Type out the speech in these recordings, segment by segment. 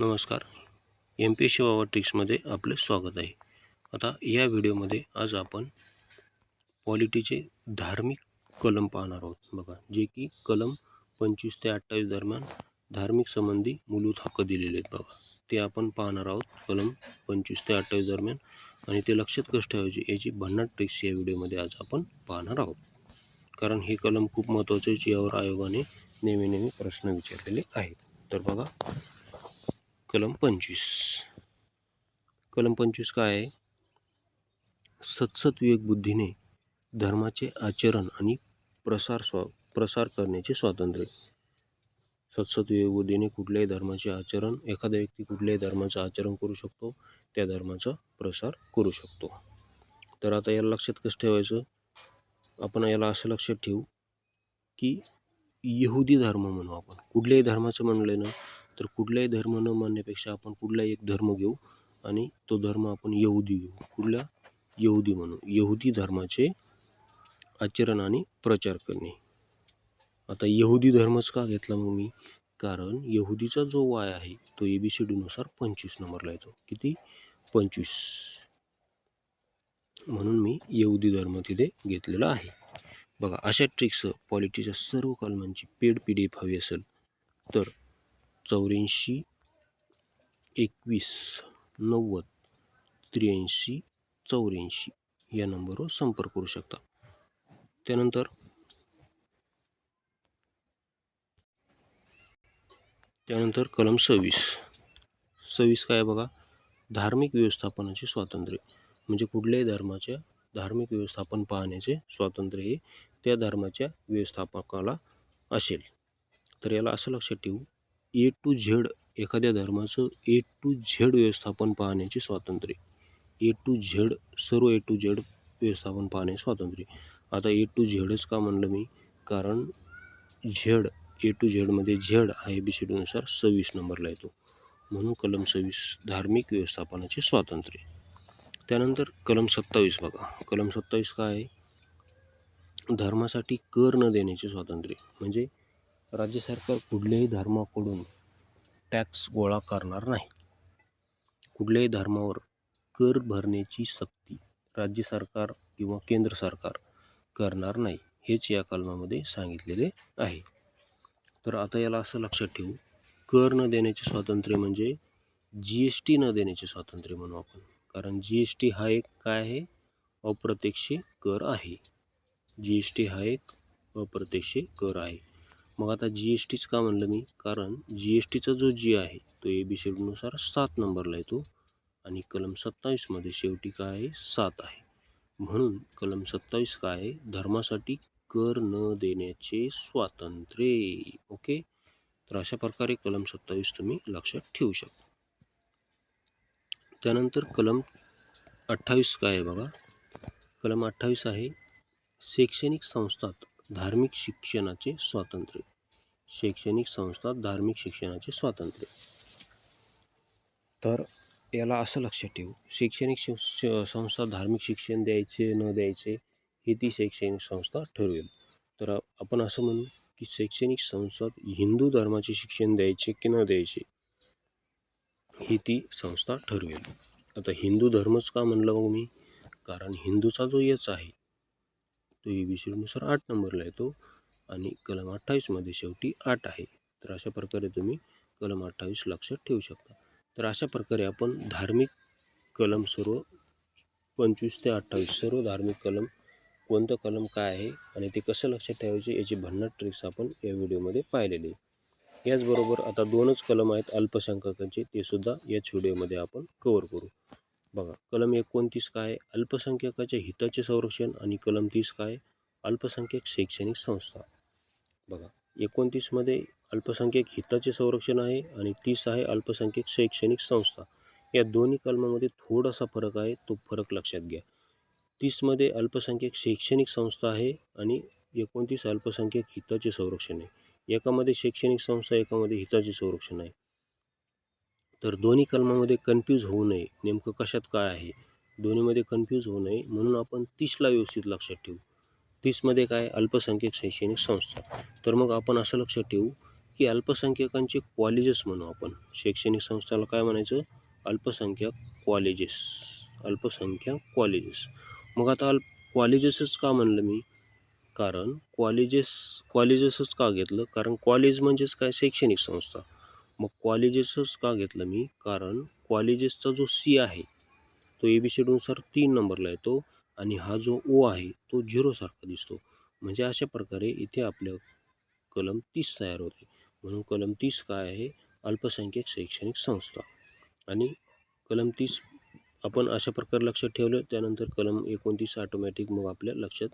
नमस्कार. M P शिवावा ट्रिक्समध्ये आपले स्वागत आहे. आता या व्हिडिओमध्ये आज आपण पॉलिटीचे धार्मिक कलम पाहणार आहोत. बघा जे की कलम पंचवीस ते अठ्ठावीस दरम्यान धार्मिक संबंधी मूलभूत हक्क दिलेले आहेत बघा. ते आपण पाहणार आहोत कलम पंचवीस ते अठ्ठावीस दरम्यान आणि ते लक्षात कसं ठेवायचे याची भन्नाट ट्रिक्स या व्हिडिओमध्ये आज आपण पाहणार आहोत. कारण हे कलम खूप महत्त्वाचे यावर आयोगाने नेहमी नेहमी प्रश्न विचारलेले आहेत. तर बघा कलम पंचवीस. कलम पंचवीस काय आहे? सतसत विवेकबुद्धीने धर्माचे आचरण आणि प्रसार स्वा प्रसार करण्याचे स्वातंत्र्य. सतसत विवेकबुद्धीने कुठल्याही धर्माचे आचरण एखादा व्यक्ती कुठल्याही धर्माचं आचरण करू शकतो त्या धर्माचा प्रसार करू शकतो. तर आता याला लक्षात कसं ठेवायचं? आपण याला असं लक्षात ठेवू की यहुदी धर्म म्हणू आपण. कुठल्याही धर्माचं म्हणलं ना तर कुठलाही धर्म न मानण्यापेक्षा आपण कुठलाही एक धर्म घेऊ आणि तो धर्म आपण यहुदी घेऊ. कुठला यहुदी म्हणू. यहुदी धर्माचे आचरण आणि प्रचार करणे. आता यहुदी धर्मच का घेतला मग मी? कारण यहुदीचा जो वाय आहे तो ए बी सी डीनुसार पंचवीस नंबरला येतो. किती? पंचवीस. म्हणून मी यहुदी धर्म तिथे घेतलेला आहे. बघा अशा ट्रिक्स पॉलिटीच्या सर्व कलमांची पेड पी डी एफ हवी असेल तर चौऱ्याऐंशी एकवीस नव्वद त्र्याऐंशी चौऱ्याऐंशी या नंबरवर संपर्क करू शकता. त्यानंतर त्यानंतर कलम सव्वीस. सव्वीस काय आहे बघा? धार्मिक व्यवस्थापनाचे स्वातंत्र्य. म्हणजे कुठल्याही धर्माच्या धार्मिक व्यवस्थापन पाहण्याचे स्वातंत्र्य हे त्या धर्माच्या व्यवस्थापकाला असेल. तर याला असं लक्षात ठेवू ए टू झेड एखाद्या धर्माचं ए टू झेड व्यवस्थापन पाहण्याचे स्वातंत्र्य. ए टू झेड सर्व ए टू झेड व्यवस्थापन पाहणे स्वातंत्र्य. आता ए टू झेडच का म्हणलं मी? कारण झेड ए टू झेडमध्ये झेड हा ए बी सी डीनुसार सव्वीस नंबरला येतो. म्हणून कलम सव्वीस धार्मिक व्यवस्थापनाचे स्वातंत्र्य. त्यानंतर कलम सत्तावीस बघा. कलम सत्तावीस काय आहे? धर्मासाठी कर न देण्याचे स्वातंत्र्य. म्हणजे राज्य सरकार कुठल्याही धर्माकडून टॅक्स गोळा करणार नाही. कुठल्याही धर्मावर कर भरण्याची सक्ती राज्य सरकार किंवा केंद्र सरकार करणार नाही हेच या कलमामध्ये सांगितलेले आहे. तर आता याला असं लक्षात ठेवू कर न देण्याचे स्वातंत्र्य म्हणजे जी एस टी न देण्याचे स्वातंत्र्य म्हणू आपण. कारण जी एस टी हा एक काय आहे? अप्रत्यक्ष कर आहे. जी एस टी हा एक अप्रत्यक्ष कर आहे. मग आता जी एस टीच का म्हणलं मी? कारण जी एस टीचा जो जी आहे तो ए बी शेडनुसार सात नंबरला येतो आणि कलम सत्तावीसमध्ये शेवटी काय आहे? सात आहे. म्हणून कलम सत्तावीस काय आहे? धर्मासाठी कर न देण्याचे स्वातंत्र्य. ओके? तर अशा प्रकारे कलम सत्तावीस तुम्ही लक्षात ठेवू शकता. त्यानंतर कलम अठ्ठावीस काय आहे बघा? कलम अठ्ठावीस आहे शैक्षणिक संस्थात धार्मिक शिक्षणाचे स्वातंत्र्य. शैक्षणिक संस्था धार्मिक शिक्षणाचे स्वातंत्र्य. तर याला असं लक्षात ठेवू. शैक्षणिक शिक्ष संस्था धार्मिक शिक्षण द्यायचे न द्यायचे हे ती शैक्षणिक संस्था ठरवेल. तर आपण असं म्हणू की शैक्षणिक संस्थात हिंदू धर्माचे शिक्षण द्यायचे की न द्यायचे ही ती संस्था ठरवेल. आता हिंदू धर्मच का म्हणलं मग मी? कारण हिंदूचा जो यच आहे तो ए बी सी आठ नंबरला येतो आणि कलम अठ्ठावीसमध्ये शेवटी आठ आहे. तर अशा प्रकारे तुम्ही कलम अठ्ठावीस लक्षात ठेवू शकता. तर अशा प्रकारे आपण धार्मिक कलम सर्व पंचवीस ते अठ्ठावीस सर्व धार्मिक कलम कोणतं कलम काय आहे आणि ते कसं लक्षात ठेवायचे याची भन्नाट ट्रिक्स आपण या व्हिडिओमध्ये पाहिलेली. आहे याचबरोबर आता दोनच कलम आहेत अल्पसंख्याकांचे ते सुद्धा याच व्हिडिओमध्ये आपण कवर करू. बघा कलम एकोणतीस काय? अल्पसंख्याकाच्या हिताचे संरक्षण आणि कलम तीस काय? अल्पसंख्याक शैक्षणिक संस्था. बघा एकोणतीसमध्ये अल्पसंख्याक हिताचे संरक्षण आहे आणि तीस आहे अल्पसंख्याक शैक्षणिक संस्था. या दोन्ही कलमामध्ये थोडासा फरक आहे तो फरक लक्षात घ्या. तीसमध्ये अल्पसंख्याक शैक्षणिक संस्था आहे आणि एकोणतीस अल्पसंख्याक हिताचे संरक्षण आहे. एकामध्ये शैक्षणिक संस्था एकामध्ये हिताचे संरक्षण आहे. तर दोन्ही कलमामध्ये कन्फ्यूज होऊ नये. नेमकं कशात काय आहे? दोन्हीमध्ये कन्फ्यूज होऊ नये. म्हणून आपण तीसला व्यवस्थित लक्षात ठेवू. तीसमध्ये काय? अल्पसंख्यक शैक्षणिक संस्था. तर मग आपण असं लक्षात ठेवू की अल्पसंख्यकांचे कॉलेजेस म्हणू आपण. शैक्षणिक संस्थाला काय म्हणायचं? अल्पसंख्याक कॉलेजेस अल्पसंख्याक कॉलेजेस मग आता अल्प कॉलेजेसच का म्हणलं मी? कारण कॉलेजेस कॉलेजेसच का घेतलं? कारण कॉलेज म्हणजेच काय? शैक्षणिक संस्था. मग कॉलेजेसच का घेतलं मी? कारण कॉलेजेसचा जो सी आहे तो ए बी सीडनुसार तीन नंबरला येतो आणि हा जो ओ आहे तो झिरोसारखा दिसतो. म्हणजे अशा प्रकारे इथे आपलं कलम तीस तयार होते. म्हणून कलम तीस काय आहे? अल्पसंख्याक शैक्षणिक संस्था. आणि कलम तीस आपण अशा प्रकारे लक्षात ठेवलं त्यानंतर कलम एकोणतीस ऑटोमॅटिक मग आपल्या लक्षात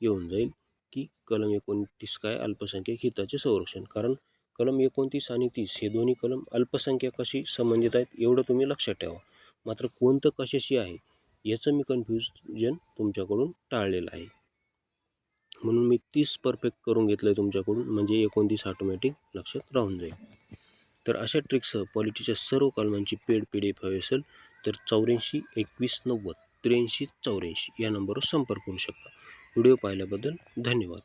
येऊन जाईल की कलम एकोणतीस काय अल्पसंख्याक हिताचे संरक्षण. कारण कलम एकोणतीस आणि तीस हे दोन्ही कलम अल्पसंख्याकाशी संबंधित आहेत एवढं तुम्ही लक्षात ठेवा. मात्र कोणतं कशाशी आहे याचं मी कन्फ्युजन तुमच्याकडून टाळलेलं आहे. म्हणून मी तीस परफेक्ट करून घेतलं आहे तुमच्याकडून म्हणजे एकोणतीस ऑटोमॅटिक लक्षात राहून जाईल. तर अशा ट्रिकसह पॉलिटीच्या सर्व कलमांची पेड पी डी एफ हवी असेल तर चौऱ्याऐंशी एकवीस नव्वद त्र्याऐंशी चौऱ्याऐंशी या नंबरवर संपर्क करू शकता. व्हिडिओ पाहिल्याबद्दल धन्यवाद.